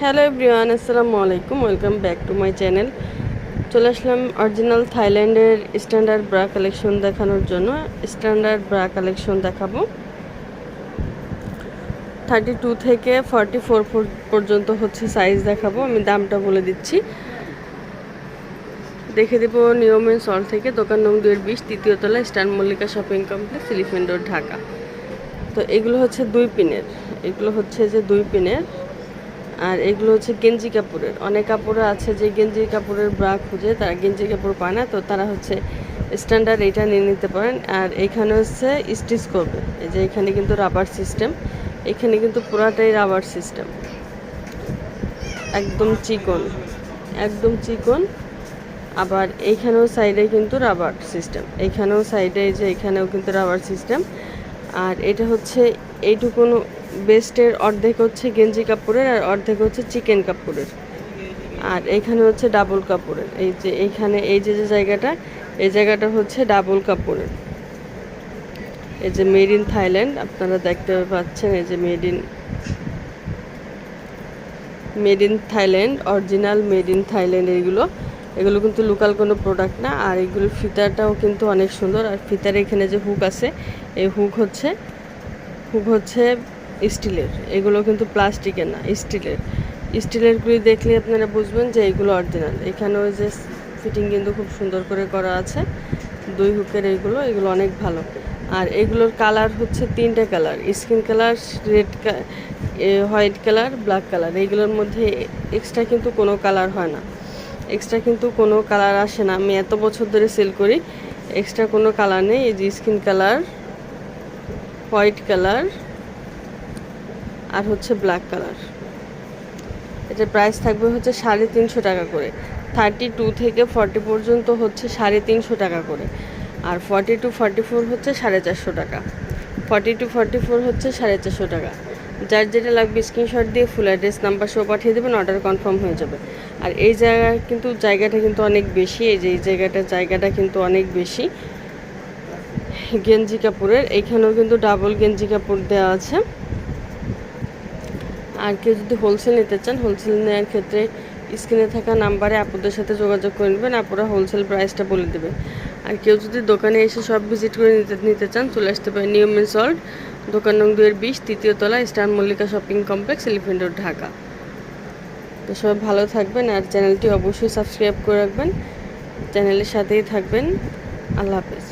Hello everyone আসসালামু আলাইকুম welcome back to my channel চলে আসলাম অরিজিনাল থাইল্যান্ডের স্ট্যান্ডার্ড ব্রা কালেকশন দেখানোর জন্য। স্ট্যান্ডার্ড ব্রা কালেকশন দেখাবো। থার্টি টু থেকে ফর্টি ফোর পর্যন্ত হচ্ছে সাইজ দেখাবো। আমি দামটা বলে দিচ্ছি। দেখে দেবো নিয়মের সল থেকে দোকান নং দুয়ের বিশ, তৃতীয় তলা star Mallika shopping complex elephant road Dhaka. তো এগুলো হচ্ছে দুই পিনের। এগুলো হচ্ছে যে দুই পিনের। আর এগুলো হচ্ছে গেঞ্জি কাপড়ের। অনেক কাপড় আছে যে গেঞ্জি কাপড়ের ব্রা খুঁজে, তারা গেঞ্জি কাপড় পায় না, তো তারা হচ্ছে স্ট্যান্ডার্ড এটা নিয়ে নিতে পারেন। আর এখানে হচ্ছে স্টিচ করবে। এই যে এখানে কিন্তু রাবার সিস্টেম এখানে কিন্তু পুরাটাই রাবার সিস্টেম একদম চিকন একদম চিকন। আবার এইখানেও সাইডে কিন্তু রাবার সিস্টেম এইখানেও সাইডে যে এখানেও কিন্তু রাবার সিস্টেম আর এটা হচ্ছে এইটুকুন বেস্টের অর্ধেক হচ্ছে গেঞ্জি কাপড়ের আর অর্ধেক হচ্ছে চিকেন কাপড়ের। আর এখানে হচ্ছে ডাবল কাপড়ের। এই যে এইখানে এই যে যে জায়গাটা, এই জায়গাটা হচ্ছে ডাবল কাপড়ের। এই যে মেড ইন থাইল্যান্ড আপনারা দেখতে পাচ্ছেন, এই যে made in made in Thailand original made in Thailand এগুলো এগুলো কিন্তু লোকাল কোনো প্রোডাক্ট না, আর এগুলোর ফিতাটাও কিন্তু অনেক সুন্দর। আর ফিতার এখানে যে হুক আছে, এই হুক হচ্ছে হুক হচ্ছে স্টিলের। এগুলো কিন্তু প্লাস্টিকের না, স্টিলের। স্টিলেরগুলি দেখলে আপনারা বুঝবেন যে এগুলো অরিজিনাল এখানেও যে ফিটিং কিন্তু খুব সুন্দর করে করা আছে, দুই হুকের এইগুলো এগুলো অনেক ভালো। আর এগুলোর কালার হচ্ছে তিনটে colour skin colour red white colour black colour এইগুলোর মধ্যে এক্সট্রা কিন্তু কোনো কালার হয় না। এক্সট্রা কিন্তু কোনো কালার আসে না। আমি এত বছর ধরে সেল করি এক্সট্রা কোনো কালার নেই। এই যে স্কিন কালার হোয়াইট কালার আর হচ্ছে ব্ল্যাক কালার এটার প্রাইস থাকবে হচ্ছে সাড়ে তিনশো টাকা করে। থার্টি টু থেকে ফর্টি পর্যন্ত হচ্ছে সাড়ে তিনশো টাকা করে। আর ফর্টি টু ফর্টি ফোর হচ্ছে সাড়ে চারশো টাকা। ফর্টি টু ফর্টি ফোর হচ্ছে সাড়ে চারশো টাকা। যার যেটা লাগবে স্ক্রিনশট দিয়ে ফুল অ্যাড্রেস নাম্বার সহ পাঠিয়ে দেবেন অর্ডার কনফার্ম হয়ে যাবে। আর এই জায়গা কিন্তু, জায়গাটা কিন্তু অনেক বেশি, এই যে এই জায়গাটার জায়গাটা কিন্তু অনেক বেশি। গেঞ্জি কাপড়ের এইখানেও কিন্তু ডাবল গেঞ্জি কাপড় দেওয়া আছে। আর কেউ যদি হোলসেল নিতে চান হোলসেল নেওয়ার ক্ষেত্রে স্ক্রিনে থাকা নাম্বারে আপুদের সাথে যোগাযোগ করে নেবেন, আপুরা হোলসেল প্রাইসটা বলে দেবে। আর কেউ যদি দোকানে এসে সব ভিজিট করে নিতে নিতে চান, চলে আসতে পারেন নিয়ম সল্ট দোকান নং দুয়ের বিশ, তৃতীয় তলা star Mallika shopping complex, elephant road, Dhaka. তো সবাই ভালো থাকবেন আর চ্যানেলটি অবশ্যই সাবস্ক্রাইব করে রাখবেন। চ্যানেলের সাথেই থাকবেন। আল্লাহ হাফেজ।